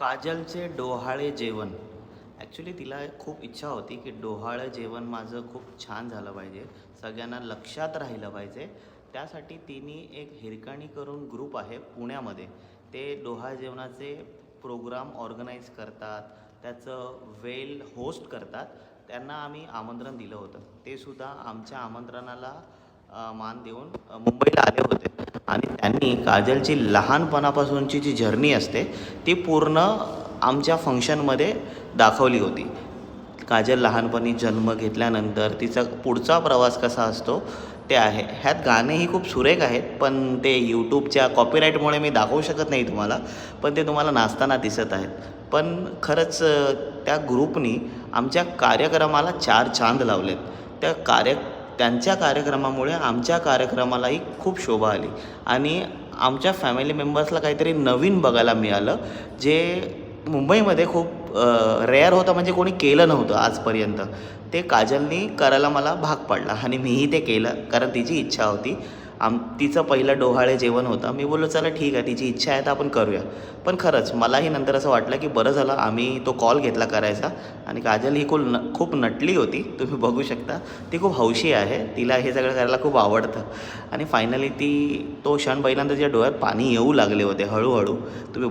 काजलचे डोहाळे जेवण. ॲक्च्युली तिला खूप इच्छा होती की डोहाळं जेवण माझं खूप छान झालं पाहिजे. सगळ्यांना लक्षात राहिलं पाहिजे. त्यासाठी तिने एक हिरकणी करून ग्रुप आहे पुण्यामध्ये. ते डोहाळ जेवणाचे प्रोग्राम ऑर्गनाईज करतात. त्याचं वेल होस्ट करतात. त्यांना आम्ही आमंत्रण दिलं होतं. ते सुद्धा आमच्या आमंत्रणाला मान देऊन मुंबईला आले होते. त्यांनी काजलची लहानपणापासूनची जी जर्नी असते ती पूर्ण आमच्या फंक्शनमध्ये दाखवली होती. काजल लहानपणी जन्म घेतल्यानंतर तिचा पुढचा प्रवास कसा असतो ते आहे. ह्यात गाणेही खूप सुरेख आहेत पण ते यूट्यूबच्या कॉपीराईटमुळे मी दाखवू शकत नाही तुम्हाला पण ते तुम्हाला नाचताना दिसत आहेत. पण खरंच त्या ग्रुपनी आमच्या कार्यक्रमाला चार चांद लावलेत. त्या कार्य त्यांच्या कार्यक्रमामुळे आमच्या कार्यक्रमालाही खूप शोभा आली. आणि आमच्या फॅमिली मेंबर्सला काहीतरी नवीन बघायला मिळालं जे मुंबईमध्ये खूप रेअर होतं म्हणजे कोणी केलं नव्हतं आजपर्यंत. ते काजलनी करायला मला भाग पडला आणि मीही ते केलं कारण तिची इच्छा होती. आम तिचं पहिलं डोहाळे जेवण होतं. मी बोललो चला ठीक आहे तिची इच्छा आहे तर आपण करूया. पण खरंच मलाही नंतर असं वाटलं की बरं झालं आम्ही तो कॉल घेतला करायचा. आणि काजल ही खूप न खूप नटली होती. तुम्ही बघू शकता. ती खूप हौशी आहे. तिला हे सगळं करायला खूप आवडतं. आणि फायनली ती तो क्षण पहिल्यांदा तिच्या डोळ्यात पाणी येऊ लागले होते हळूहळू. तुम्ही